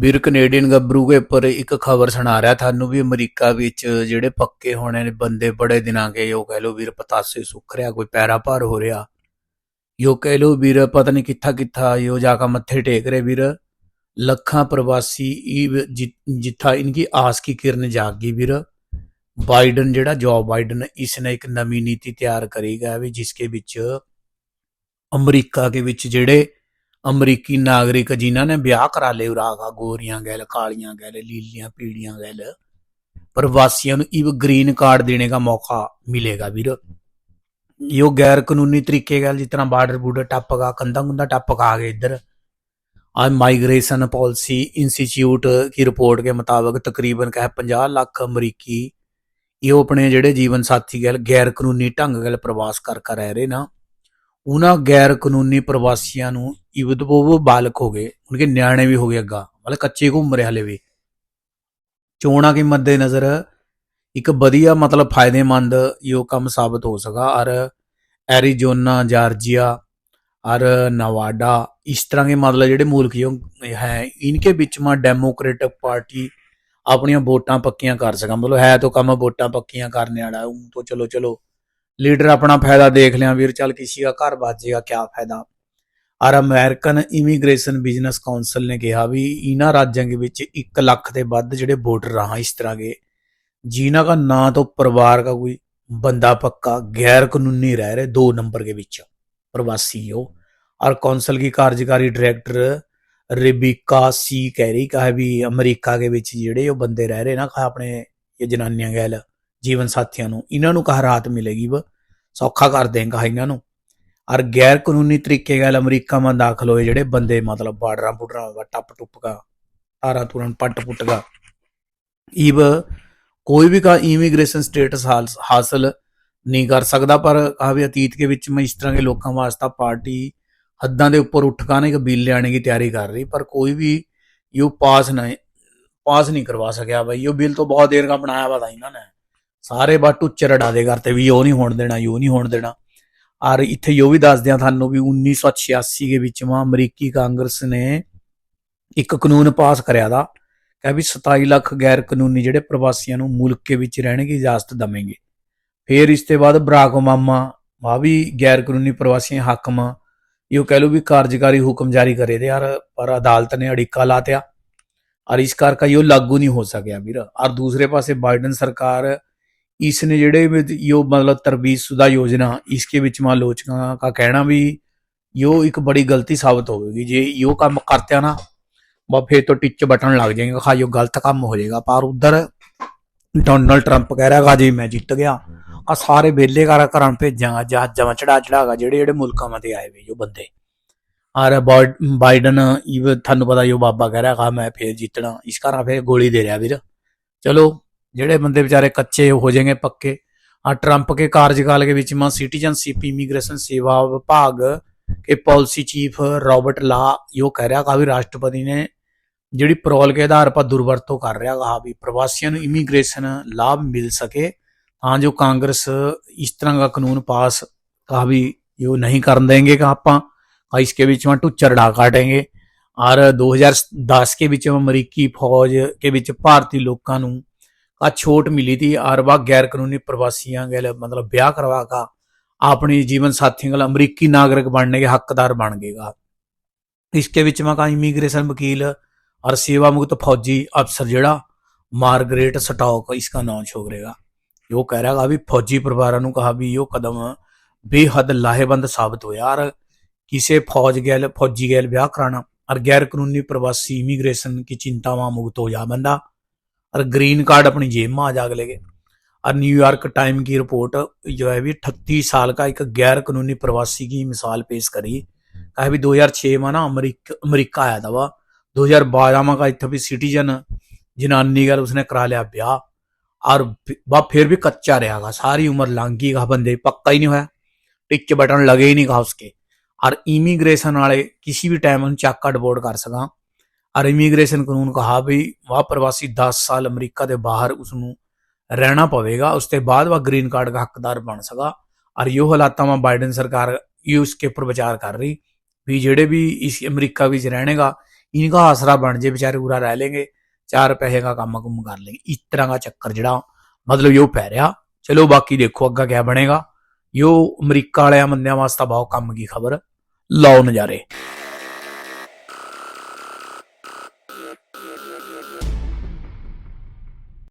ਵੀਰ Canadian ਗੱਭਰੂ ਦੇ ਉੱਪਰ ਇੱਕ ਖਬਰ ਸੁਣਾ ਰਿਹਾ। ਤੁਹਾਨੂੰ ਵੀ ਅਮਰੀਕਾ ਵਿੱਚ ਜਿਹੜੇ ਪੱਕੇ ਹੋਣੇ ਨੇ, ਬੰਦੇ ਬੜੇ ਦਿਨਾਂ ਕੇ ਉਹ ਕਹਿ ਲੋ ਵੀਰ ਪਤਾਸੇ ਸੁੱਖ ਰਿਹਾ, ਕੋਈ ਪੈਰਾ ਭਾਰ ਹੋ ਰਿਹਾ। ਯੋ ਕਹਿ ਲੋ ਵੀਰ ਪਤਾ ਨਹੀਂ ਕਿੱਥਾ ਕਿੱਥਾ ਯੋ ਜਾ ਕੇ ਮੱਥੇ ਟੇਕ ਰਹੇ ਵੀਰ ਲੱਖਾਂ ਪ੍ਰਵਾਸੀ ਜਿੱਥਾ ਇਨਕੀ ਆਸ ਕੀ ਕਿਰਨ ਜਾਗ ਗਈ ਵੀਰ ਬਾਈਡਨ ਜਿਹੜਾ, ਜੋ ਬਾਈਡਨ ਇਸ ਨੇ ਇੱਕ ਨਵੀਂ ਨੀਤੀ ਤਿਆਰ ਕਰੀਗਾ ਵੀ ਜਿਸਕੇ ਵਿੱਚ ਅਮਰੀਕਾ ਦੇ ਵਿੱਚ ਜਿਹੜੇ ਅਮਰੀਕੀ ਨਾਗਰਿਕ ਜਿਨ੍ਹਾਂ ਨੇ ਵਿਆਹ ਕਰਾ ਲਏ ਉਰਾਗਾ ਗੋਰੀਆਂ ਗੈਲ ਕਾਲੀਆਂ ਗੈਲ ਲੀਲੀਆਂ ਪੀੜੀਆਂ ਗੈਲ ਪ੍ਰਵਾਸੀਆਂ ਨੂੰ ਇਵ ਗ੍ਰੀਨ ਕਾਰਡ ਦੇਣੇ ਦਾ ਮੌਕਾ ਮਿਲੇਗਾ ਵੀਰ। ਯੋ ਗੈਰ ਕਾਨੂੰਨੀ ਤਰੀਕੇ ਗੈਲ ਜਿਸ ਤਰ੍ਹਾਂ ਬਾਰਡਰ ਬੂਡਰ ਟੱਪ ਗਾ, ਕੰਧਾਂ ਗੁੰਦਾ ਟੱਪ ਗਾ ਆ ਗਏ ਇੱਧਰ। ਆ ਮਾਈਗ੍ਰੇਸ਼ਨ ਪਾਲਿਸੀ ਇੰਸਟੀਚਿਊਟ ਕੀ ਰਿਪੋਰਟ ਦੇ ਮੁਤਾਬਕ ਤਕਰੀਬਨ ਕਹੇ 50 ਲੱਖ ਅਮਰੀਕੀ ਇਹ ਆਪਣੇ ਜਿਹੜੇ ਜੀਵਨ ਸਾਥੀ ਗੈਲ ਗੈਰ ਕਾਨੂੰਨੀ ਢੰਗ ਗੈਲ ਪ੍ਰਵਾਸ ਕਰ ਕਰ ਰਹਿ ਰਹੇ ਨਾ। ਉਹਨਾਂ ਗੈਰ ਕਾਨੂੰਨੀ ਪ੍ਰਵਾਸੀਆਂ ਨੂੰ ਇਵਦ ਉਹ ਬਾਲਕ ਹੋ ਗਏ, ਉਨਕੇ ਨਿਆਣੇ भी हो गए अग्गा मतलब ਕੱਚੇ ਘੁੰਮ ਰਹੇ ਹਲੇ ਵੀ। ਚੋਣਾਂ ਕੇ ਮੱਦੇ ਨਜ਼ਰ ਇੱਕ ਵਧੀਆ ਮਤਲਬ ਫਾਇਦੇਮੰਦ ਇਹੋ ਕੰਮ ਸਾਬਤ ਹੋ ਸਕਾ, ਔਰ ਐਰੀਜ਼ੋਨਾ, ਜਾਰਜੀਆ, ਔਰ ਨਵਾਡਾ, ਇਸ ਤਰ੍ਹਾਂ ਦੇ ਮਤਲਬ ਜਿਹੜੇ ਮੁਲਕ ਜੋ ਹੈ, ਇਨਕੇ ਵਿੱਚ ਮਾ ਡੈਮੋਕ੍ਰੇਟਿਕ ਪਾਰਟੀ ਆਪਣੀਆਂ ਵੋਟਾਂ ਪੱਕੀਆਂ ਕਰ ਸਕਾ, ਮਤਲਬ ਹੈ ਤਾਂ ਕੰਮ ਵੋਟਾਂ ਪੱਕੀਆਂ ਕਰਨੇ ਵਾਲਾ ਉਹ ਤੋਂ ਚਲੋ ਚਲੋ ਲੀਡਰ ਆਪਣਾ ਫਾਇਦਾ ਦੇਖ ਲਿਆ ਵੀਰ ਚੱਲ ਕਿਸੇ ਦਾ ਘਰ ਬਾਜੇਗਾ ਕੀ ਫਾਇਦਾ ਔਰ ਅਮਰੀਕਨ ਇਮੀਗ੍ਰੇਸ਼ਨ ਬਿਜ਼ਨਸ ਕਾਉਂਸਲ ਨੇ ਕਿਹਾ ਵੀ ਇਹਨਾਂ ਰਾਜਾਂ ਦੇ ਵਿੱਚ 1 ਲੱਖ ਦੇ ਵੱਧ ਜਿਹੜੇ ਵੋਟਰ ਆ ਇਸ ਤਰ੍ਹਾਂ ਦੇ ਜਿਨ੍ਹਾਂ ਦਾ ਨਾਂ ਤੋਂ ਪਰਿਵਾਰ ਦਾ ਕੋਈ ਬੰਦਾ ਪੱਕਾ ਗੈਰ ਕਾਨੂੰਨੀ ਰਹਿ ਰਹੇ ਦੋ ਨੰਬਰ ਦੇ ਵਿੱਚ प्रवासी हो और काउंसिल की कार्यकारी डायरेक्टर ਰਿਬਿਕਾ ਸੀ ਕਹਿ ਰਹੀ ਕਹਾ ਵੀ ਅਮਰੀਕਾ ਦੇ ਵਿੱਚ ਜਿਹੜੇ ਉਹ ਬੰਦੇ ਰਹਿ ਰਹੇ ਨਾ ਕਹਾ ਆਪਣੇ ਇਹ ਜਨਾਨੀਆਂ ਗੈਲ ਜੀਵਨ ਸਾਥੀਆਂ ਨੂੰ, ਇਹਨਾਂ ਨੂੰ ਕਹਾ ਰਾਹਤ ਮਿਲੇਗੀ ਵਾ। ਸੌਖਾ ਕਰ ਦੇਂਗਾ ਇਹਨਾਂ ਨੂੰ। ਔਰ ਗੈਰ ਕਾਨੂੰਨੀ ਤਰੀਕੇ ਗੈਲ ਅਮਰੀਕਾ ਮਾ ਦਾਖਲ ਹੋਏ ਜਿਹੜੇ ਬੰਦੇ ਮਤਲਬ ਬਾਰਡਰਾਂ ਬੁਡਰਾਂ ਦਾ ਟੱਪ ਟੁੱਪ ਕਾ ਤਾਰਾ ਤੁਰਨ ਪੱਟ ਪੁੱਟ ਕਾ ਈਵ ਕੋਈ ਵੀ ਕਾ ਇਮੀਗ੍ਰੇਸ਼ਨ ਸਟੇਟਸ ਹਾਸਲ ਨਹੀਂ ਕਰ ਸਕਦਾ, ਪਰ ਕਹਾ ਵੀ ਅਤੀਤ ਕੇ ਵਿੱਚ ਮੈਂ ਇਸ ਤਰ੍ਹਾਂ ਦੇ ਲੋਕਾਂ ਵਾਸਤੇ ਪਾਰਟੀ ਹੱਦਾਂ ਦੇ ਉੱਪਰ ਉੱਠ ਕਾਨੇ ਕੇ ਬਿੱਲ ਲਿਆਣੇ ਦੀ ਤਿਆਰੀ ਕਰ ਰਹੀ, ਪਰ ਕੋਈ ਵੀ ਯੂ ਪਾਸ ਨਹੀਂ ਪਾਸ ਨਹੀਂ ਕਰਵਾ ਸਕਿਆ ਬਈ। ਇਹ ਬਿੱਲ ਤੋਂ ਬਹੁਤ ਦੇਰ ਦਾ ਬਣਾਇਆ ਵਾ ਤਾਂ ਇਹਨਾਂ ਨੇ। ਸਾਰੇ ਬਾ ਟੁੱਚਰ ਅੜਾ ਦੇ ਕਰਤੇ ਵੀ ਉਹ ਨਹੀਂ ਹੋਣ ਦੇਣਾ, ਯੂ ਨਹੀਂ ਹੋਣ ਦੇਣਾ। ਔਰ ਇੱਥੇ ਯੋ ਵੀ ਦੱਸ ਦਿਆਂ ਤੁਹਾਨੂੰ ਵੀ 1986 ਦੇ ਵਿੱਚ ਮਾ ਅਮਰੀਕੀ ਕਾਂਗਰਸ ਨੇ ਇੱਕ ਕਾਨੂੰਨ ਪਾਸ ਕਰਿਆ ਦਾ ਕਿ ਵੀ 27 ਲੱਖ ਗੈਰ ਕਾਨੂੰਨੀ ਜਿਹੜੇ ਪ੍ਰਵਾਸੀਆਂ ਨੂੰ ਮੁਲਕ ਦੇ ਵਿੱਚ ਰਹਿਣ ਦੀ ਇਜਾਜ਼ਤ ਦਵੇਂਗੇ। ਫਿਰ ਇਸ ਤੋਂ ਬਾਅਦ ਬਰਾਕ ਓਬਾਮਾ ਵਾ ਵੀ ਗੈਰ ਕਾਨੂੰਨੀ ਪ੍ਰਵਾਸੀਆਂ ਹਾਕਮ, ਇਹ ਕਹਿ ਲੋ ਵੀ ਕਾਰਜਕਾਰੀ ਹੁਕਮ ਜਾਰੀ ਕਰੇ ਦੇ ਯਾਰ ਪਰ ਅਦਾਲਤ ਨੇ ਅੜਿੱਕਾ ਲਾਤਿਆ ਔਰ ਇਸ ਕਰਕੇ ਇਹ ਲਾਗੂ ਨਹੀਂ ਹੋ ਸਕਿਆ ਵੀਰ। ਔਰ ਦੂਸਰੇ ਪਾਸੇ ਬਾਈਡਨ ਸਰਕਾਰ ਇਸ ਜਿਹੜੇ ਵੀ ਇਹ ਮਤਲਬ ਤਰਬੀਜ ਸੁਦਾ ਯੋਜਨਾ, ਇਸਕੇ ਵਿੱਚ ਮਾ ਆਲੋਚਕਾਂ ਦਾ ਕਹਿਣਾ ਵੀ ਇਹ ਇੱਕ ਬੜੀ ਗਲਤੀ ਸਾਬਤ ਹੋਵੇਗੀ। ਜੇ ਇਹ ਕੰਮ ਕਰਤਿਆ ਨਾ ਬਾ ਫੇਰ ਤੋਂ ਟਿੱਚ ਬਟਨ ਲੱਗ ਜਾਏਗਾ ਖਾ ਇਹ ਗਲਤ ਕੰਮ ਹੋ ਜਾਏਗਾ। ਪਰ ਉਧਰ ਡੋਨਲਡ ਟਰੰਪ ਕਹਿ ਰਿਹਾ ਗਾ, ਜੀ ਮੈਂ ਜਿੱਤ ਗਿਆ ਆ ਸਾਰੇ ਵੇਲੇ ਕਰ ਘਰਾਂ ਭੇਜਾਂਗਾ, ਜਹਾਜ਼ਾਂ ਚੜਾ ਚੜਾਗਾ, ਜਿਹੜੇ ਜਿਹੜੇ ਮੁਲਕਾਂ ਮਤੇ ਆਏ ਵੇ, ਜੋ ਬੰਦੇ। ਆਰ ਬਾਈਡਨ ਇਹ ਤੁਹਾਨੂੰ ਪਤਾ ਜੋ ਬਾਬਾ ਕਹਿ ਰਿਹਾ ਗਾ, ਮੈਂ ਫੇਰ ਜਿੱਤਣਾ, ਇਸ ਕਾਰਨ ਫੇਰ ਗੋਲੀ ਦੇ ਰਿਹਾ ਵੀਰ। ਚਲੋ ਜਿਹੜੇ ਬੰਦੇ ਵਿਚਾਰੇ ਕੱਚੇ ਹੋ ਜਾਣਗੇ ਪੱਕੇ ਆ ਟਰੰਪ के कार्यकाल के बीच में सिटीजनशिप इमिग्रेशन सेवा विभाग के पॉलिसी चीफ रॉबर्ट ला यो कह रहा कहा भी राष्ट्रपति ने ਜਿਹੜੀ ਪਰੋਲ ਕੇ ਆਧਾਰ 'ਤੇ ਦੁਰਵਰਤੋਂ ਕਰ ਰਿਹਾ ਗਾ ਵੀ ਪ੍ਰਵਾਸੀਆਂ ਨੂੰ ਇਮੀਗ੍ਰੇਸ਼ਨ ਲਾਭ ਮਿਲ ਸਕੇ, ਤਾਂ ਜੋ ਕਾਂਗਰਸ ਇਸ ਤਰ੍ਹਾਂ ਦਾ ਕਾਨੂੰਨ ਪਾਸ ਕਾ ਵੀ ਯੋ ਨਹੀਂ ਕਰਨ ਦੇਂਗੇ ਕਾ ਆਪਾਂ ਇਸ ਇਸਕੇ ਵਿੱਚ ਮੈਂ ਟੁੱਚਰ ਢਾ ਕਾਟेंगे ਔਰ 2010 ਕੇ ਵਿੱਚ ਅਮਰੀਕੀ ਫੌਜ ਕੇ ਵਿੱਚ ਭਾਰਤੀ ਲੋਕਾਂ ਨੂੰ का छूट मिली थी और वह गैर कानूनी प्रवासियों गैल मतलब ब्याह करवा का अपनी जीवन साथियों गल अमरीकी नागरिक बनने के हकदार बन गएगा इसके बीच में का इमिग्रेशन वकील और सेवा मुक्त फौजी अफसर ਜਿਹੜਾ ਮਾਰਗਰੇਟ ਸਟਾਕ इसका नाम छोड़ रहेगा ਉਹ ਕਹਿ ਰਿਹਾ ਗਾ ਵੀ ਫੌਜੀ ਪਰਿਵਾਰਾਂ ਨੂੰ ਕਹਾ ਵੀ ਇਹ ਕਦਮ ਬੇਹੱਦ ਲਾਹੇਵੰਦ ਸਾਬਤ ਹੋਇਆ ਔਰ ਕਿਸੇ ਫੌਜ ਗੈਲ ਫੌਜੀ ਗੈਲ ਵਿਆਹ ਕਰਾਣਾ और गैर कानूनी प्रवासी इमिग्रेशन की चिंतावां मुक्त हो जा बंदा और ग्रीन कार्ड अपनी जेब में आ जा अगले के और न्यूयॉर्क टाइम की रिपोर्ट जो है भी अठतीस साल का एक गैर कानूनी प्रवासी की मिसाल पेश करी कहा भी 2006 में ना अमरीक अमरीका आया था वह 2012 में का इतना भी सिटीजन जिनानी गल उसने करा लिया ब्याह और वह फिर भी कच्चा रहेगा सारी उम्र लांगी का बंदे पक्का ही नहीं हुआ टिक बटन लगे ही नहीं कहा उसके और इमिग्रेशन वाले किसी भी टाइम चाका डिपोर्ट कर सका ਔਰ ਇਮੀਗ੍ਰੇਸ਼ਨ ਕਾਨੂੰਨ ਕਹਾ ਵੀ ਵਾਹ ਪ੍ਰਵਾਸੀ 10 ਸਾਲ ਅਮਰੀਕਾ ਦੇ ਬਾਹਰ ਉਸ ਨੂੰ ਰਹਿਣਾ ਪਵੇਗਾ, ਉਸ ਤੇ ਬਾਅਦ ਵਾ ਗ੍ਰੀਨ ਕਾਰਡ ਦਾ ਹੱਕਦਾਰ ਬਣ ਸਕਾ ਔਰ ਇਹ ਹਾਲਾਤਾਂ ਵਿੱਚ ਬਾਈਡਨ ਸਰਕਾਰ ਇਸ ਕੇ ਉੱਪਰ ਵਿਚਾਰ ਕਰ ਰਹੀ, ਵੀ ਜਿਹੜੇ ਵੀ ਇਸ ਅਮਰੀਕਾ ਵਿੱਚ ਰਹਿਣੇਗਾ, ਇਨਕਾ ਆਸਰਾ ਬਣ ਜੇ, ਵਿਚਾਰੇ ਪੂਰਾ ਰਹਿ ਲੇਗੇ, ਚਾਰ ਪੈਸੇ ਦਾ ਕੰਮ ਕੁਮ ਕਰ ਲੇਗੇ। ਇਸ ਤਰ੍ਹਾਂ ਦਾ ਚੱਕਰ ਜਿਹੜਾ, ਮਤਲਬ ਇਹ ਪੈ ਰਿਹਾ। ਚਲੋ ਬਾਕੀ ਦੇਖੋ ਅੱਗਾ ਕੀ ਬਣੇਗਾ। ਯੋ ਅਮਰੀਕਾ ਵਾਲਿਆਂ ਬੰਦਿਆਂ ਵਾਸਤੇ ਬਹੁਤ ਕੰਮ ਦੀ ਖਬਰ। ਲਾਓ ਨਜ਼ਾਰੇ।